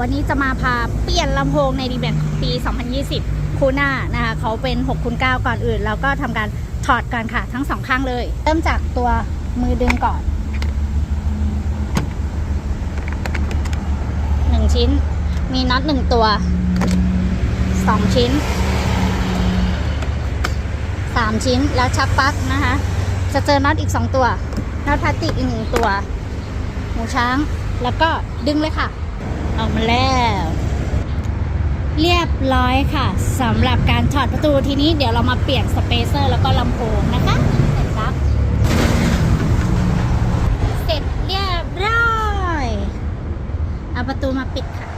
วันนี้จะมาพาเปลี่ยนลำโพงในดีแบนปี 2020 คูน่านะคะเขาเป็น6คูณ9ก่อนอื่น แล้วก็ทำการถอดกันค่ะ ทั้งสองข้างเลย เริ่มจากตัวมือดึงก่อน 1 ชิ้น มีน็อต1ตัว 2 ชิ้น 3 ชิ้นแล้วชักปลั๊กนะคะ จะเจอน็อตอีก 2 ตัวน็อตพลาสติกอีกหนึ่งตัว หูช้างแล้วก็ดึงเลยค่ะ ออกมาแล้ว เรียบร้อยค่ะสำหรับการถอดประตูทีนี้เดี๋ยวเรามาเปลี่ยนสเปเซอร์แล้วก็ลำโพงนะคะเสร็จครับ เสร็จเรียบร้อย เอาประตูมาปิดค่ะ